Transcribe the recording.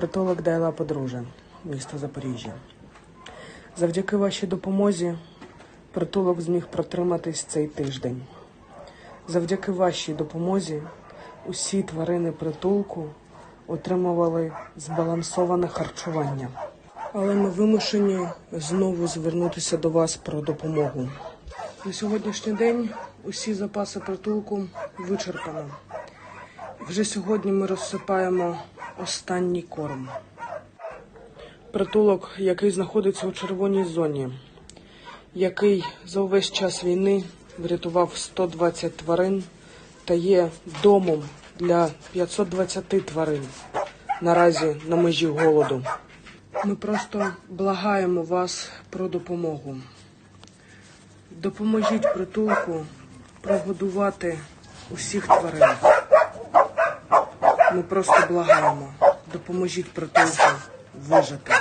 Притулок Дайла Подружжя, місто Запоріжжя. Завдяки вашій допомозі притулок зміг протриматись цей тиждень. Завдяки вашій допомозі усі тварини притулку отримували збалансоване харчування. Але ми вимушені знову звернутися до вас про допомогу. На сьогоднішній день усі запаси притулку вичерпано. Вже сьогодні ми розсипаємо останній корм. Притулок, який знаходиться у червоній зоні, який за увесь час війни врятував 120 тварин та є домом для 520 тварин наразі на межі голоду. Ми просто благаємо вас про допомогу. Допоможіть притулку прогодувати усіх тварин. Ми просто благаємо. Допоможіть притулку вижити.